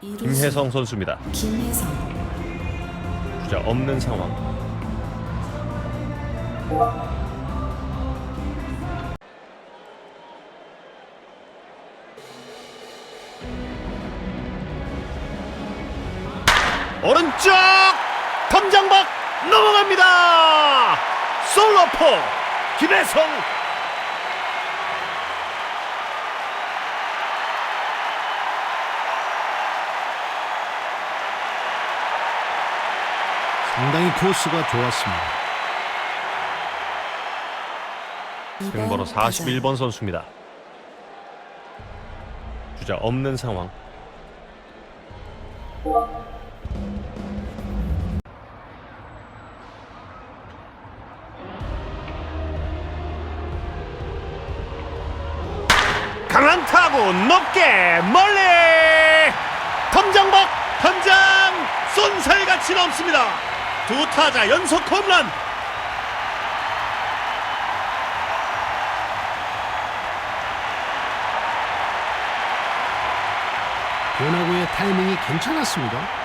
김혜성 선수입니다. 김혜성 주자 없는 상황. 오른쪽 덤장 밖 넘어갑니다. 솔로포 김혜성 상당히 코스가 좋았습니다. 승번호 41번 선수입니다. 주자 없는 상황. 강한 타구 높게 멀리 덤장박 덤장 쏜살같이 넘습니다. 두 타자 연속 홈런 변화구의 타이밍이 괜찮았습니다.